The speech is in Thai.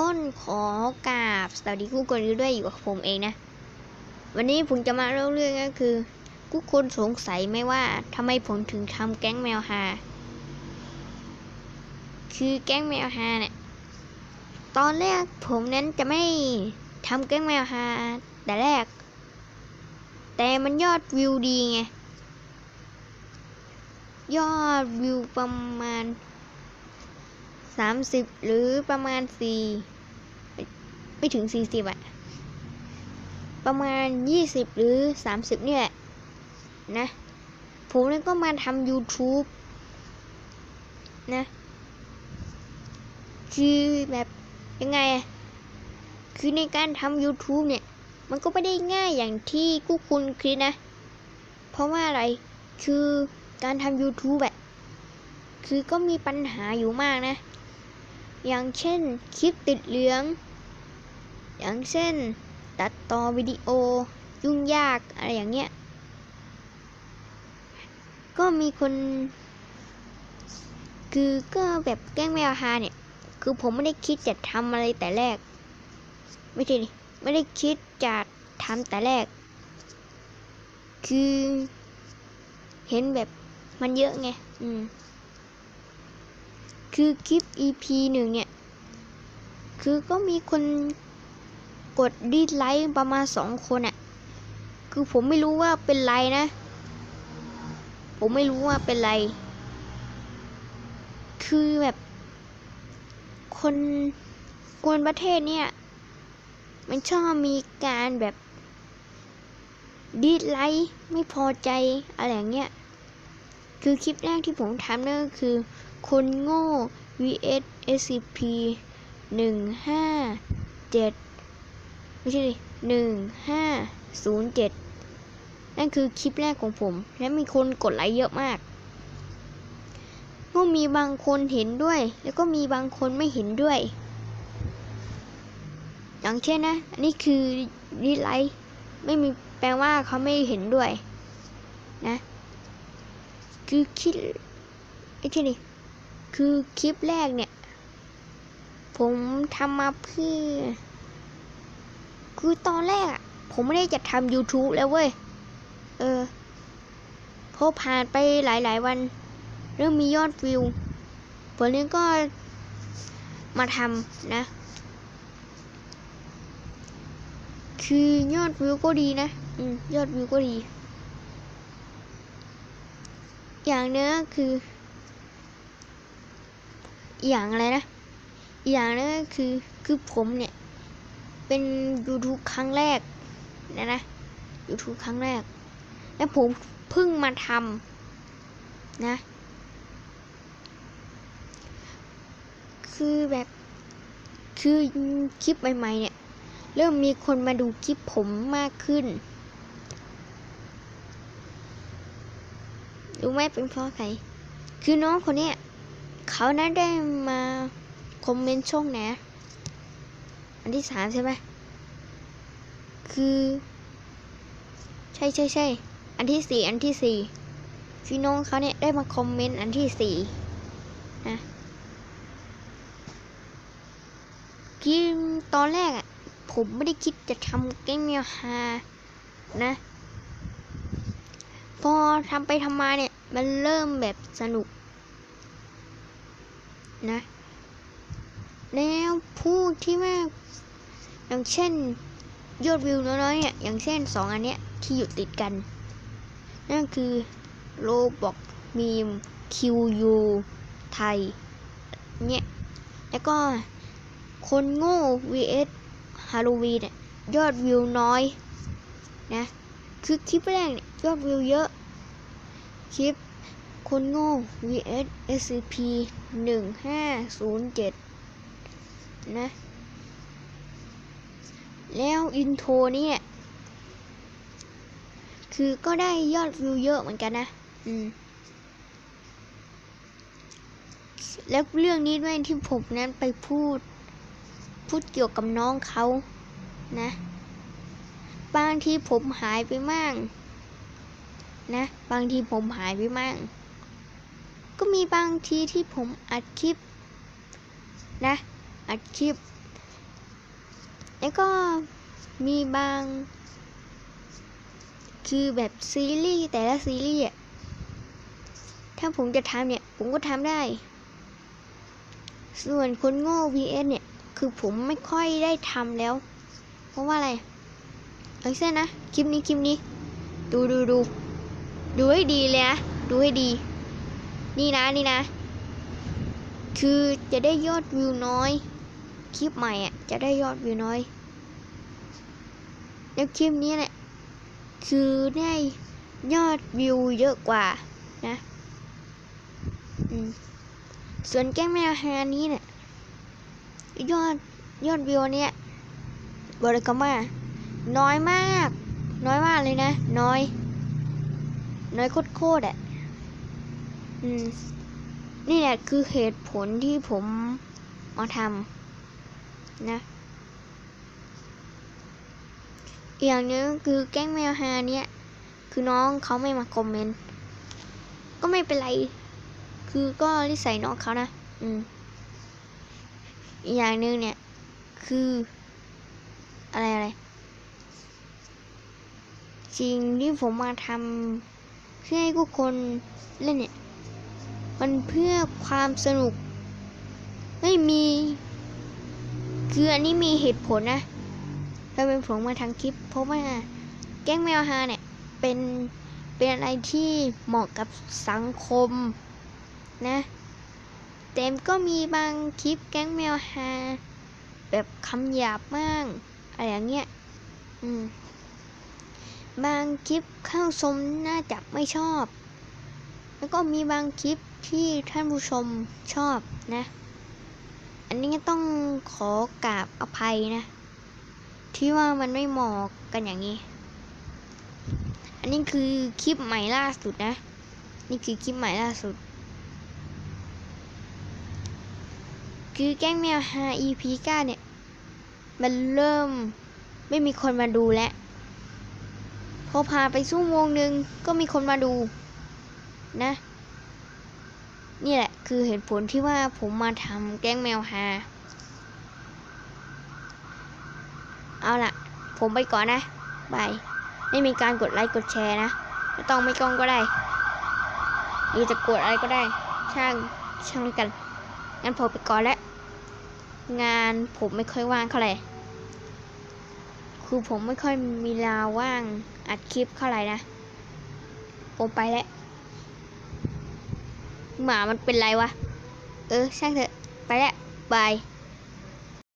ต้นขอกราบสวัสดีคู่กรณีด้วยอยู่กับผมเองนะ วันนี้ผมจะมาเล่าเรื่องก็คือทุกคนสงสัยไหมว่าทำไมผมถึงทำแก๊งแมวฮาคือแก๊งแมวฮาเนี่ยตอนแรกผมนั้นจะไม่ทำแก๊งแมวฮาแต่แรก แต่มันยอดวิวดีไงยอดวิวประมาณ สามสิบหรือประมาณสี่ไม่ไม่ถึงสี่สิบอะประมาณยี่สิบหรือสามสิบนี่แหละนะ ผมเลยก็มาทำ YouTube นะ คือแบบยังไงอะคือในการทำ YouTube เนี่ย มันก็ไม่ได้ง่ายอย่างที่กูคุณคิดนะ เพราะว่าอะไร คือการทำ YouTube แบบ คือก็มีปัญหาอยู่มากนะ อย่างเช่นคลิปติดเหลือง อย่างเช่น ตัดต่อวิดีโอ ยุ่งยากอะไรอย่างเงี้ย ก็มีคน คือก็แบบแกล้งแมวฮาเนี่ย คือผมไม่ได้คิดจะทำอะไรแต่แรก ไม่ใช่ไม่ได้คิดจะทำแต่แรก คือ เห็นแบบมันเยอะไง อืม คือคลิป EP หนึ่งเนี่ย คือก็มีคนกดดีไลค์ประมาณสองคนอะ่ะ คือผมไม่รู้ว่าเป็นไรนะ ผมไม่รู้ว่าเป็นไร คือแบบ คนคนประเทศเนี่ย มันชอบมีการแบบดีไลค์ไม่พอใจอะไรอย่างเงี้ย คือคลิปแรกที่ผมทำนั่นก็คือ คนโง่ vs scp หนึ่งห้าเจ็ดไม่ใช่ดิหนึ่งห้าศูนย์เจ็ดนั่นคือคลิปแรกของผม และมีคนกดไลค์เยอะมาก ก็มีบางคนเห็นด้วย แล้วก็มีบางคนไม่เห็นด้วย อย่างเช่นนะ อันนี้คือดีไลค์ไม่มีแปลว่าเขาไม่เห็นด้วย นะ คือคิดไอ้ที่นี่ คือคลิปแรกเนี่ย ผมทำมาเพื่อ คือตอนแรกอะผมไม่ได้จะทำ YouTube แล้วเว้ย เออพอผ่านไปหลายๆวัน เริ่มมียอดวิวผมเลยก็มาทำนะ คือยอดวิวก็ดีนะ อืม ยอดวิวก็ดี อย่างเนี้ยคือ อย่างอะไรนะ อย่างนึงก็คือคือผมเนี่ยเป็น YouTube ครั้งแรกนะนะ YouTube ครั้งแรก แล้วผมเพิ่งมาทำนะ คือแบบคือคลิปใหม่ๆเนี่ย เริ่มมีคนมาดูคลิปผมมากขึ้นรู้ไหมเป็นเพราะใคร คือน้องคนเนี้ย เขานั้นได้มาคอมเมนต์ช่องไหนอันที่สามใช่ไหมคือ ใช่ใช่ใช่อันที่สี่อันที่สี่พี่น้องเขาเนี่ยได้มาคอมเมนต์อันที่สี่นะคือตอนแรกอะผมไม่ได้คิดจะทำแก๊งเมียวฮานะ พอทำไปทำมาเนี่ย มันเริ่มแบบสนุก นะ แล้วผู้ที่มากอย่างเช่นยอดวิวน้อยๆเนี่ยอย่างเช่นสองอันเนี้ยที่อยู่ติดกัน นั่นคือโลบอกมีมคิวยูไทยเนี่ยแล้วก็คนโง่ vs ฮาโลวีนเนี่ยยอดวิวน้อยนะคือคลิปแรกเนี่ยยอดวิวเยอะ คลิป คนโง่ vs scp หนึ่งห้าศูนย์เจ็ดนะ แล้วอินโทรเนี่ย คือก็ได้ยอดวิวเยอะเหมือนกันนะ อืม แล้วเรื่องนี้ด้วยที่ผมนั้นไปพูด พูดเกี่ยวกับน้องเขานะ บางทีผมหายไปมั่งนะ บางทีผมหายไปมั่ง ก็มีบางทีที่ผมอัดคลิปนะอัดคลิป แล้วก็มีบาง คือแบบซีรีส์แต่ละซีรีส์อะถ้าผมจะทำเนี่ย ผมก็ทำได้ ส่วนคนโง่ vs เนี่ย คือผมไม่ค่อยได้ทำแล้ว เพราะว่าอะไรเอาเส้นนะ คลิปนี้ คลิปนี้ ดูดูดู ดูให้ดีเลยนะ ดูให้ดี นี่นะนี่นะ คือจะได้ยอดวิวน้อย คลิปใหม่อะ จะได้ยอดวิวน้อยแล้วคลิปนี้เนี่ยคือได้ยอดวิวเยอะกว่านะส่วนแก้งแมวฮานี้เนี่ยยอดยอดวิวเนี่ยบริกรรมาน้อยมาก น้อยมากเลยนะ น้อย น้อยโคตรๆอะ อืม นี่แหละคือเหตุผลที่ผมมาทำนะอย่างนึงคือแก๊งแมวฮาเนี่ย คือน้องเขาไม่มาคอมเมนต์ ก็ไม่เป็นไร คือก็นิสัยน้องเขานะ อืม อย่างนึงเนี่ย คือ อะไรอะไรสิ่งที่ผมมาทำเพื่อให้ทุกคนเล่นเนี่ย มันเพื่อความสนุก ไม่มี คืออันนี้มีเหตุผลนะถ้าเป็นผมมาทำคลิป เพราะว่าแก๊งแมวฮาเนี่ย เป็น เป็นอะไรที่เหมาะกับสังคมนะแต่ก็มีบางคลิปแก๊งแมวฮาแบบคำหยาบมากอะไรอย่างเงี้ย อืม บางคลิปเข้าชมน่าจะไม่ชอบ แล้วก็มีบางคลิป ที่ท่านผู้ชมชอบนะ อันนี้ก็ต้องขอกราบอภัยนะ ที่ว่ามันไม่เหมาะกันอย่างนี้ อันนี้คือคลิปใหม่ล่าสุดนะ นี่คือคลิปใหม่ล่าสุด คือแก๊งแมวฮา EP 9เนี่ย มันเริ่มไม่มีคนมาดูแล้วพอพาไปชั่วโมงหนึ่งก็มีคนมาดูนะ นี่แหละคือเหตุผลที่ว่าผมมาทำแก๊งแมวฮาเอาล่ะ ผมไปก่อนนะบายไม่มีการกดไลค์กดแชร์นะไม่ต้องไม่ต้องก็ได้หรือจะกดอะไรก็ได้ ช่างช่างกันงั้นผมไปก่อนแล้วงานผมไม่ค่อยว่างเท่าไหร่คือผมไม่ค่อยมีเวลาว่างอัดคลิปเท่าไหร่นะผมไปแล้ว หมามันเป็นไรวะ เออช่างเถอะ ไปแล้วบาย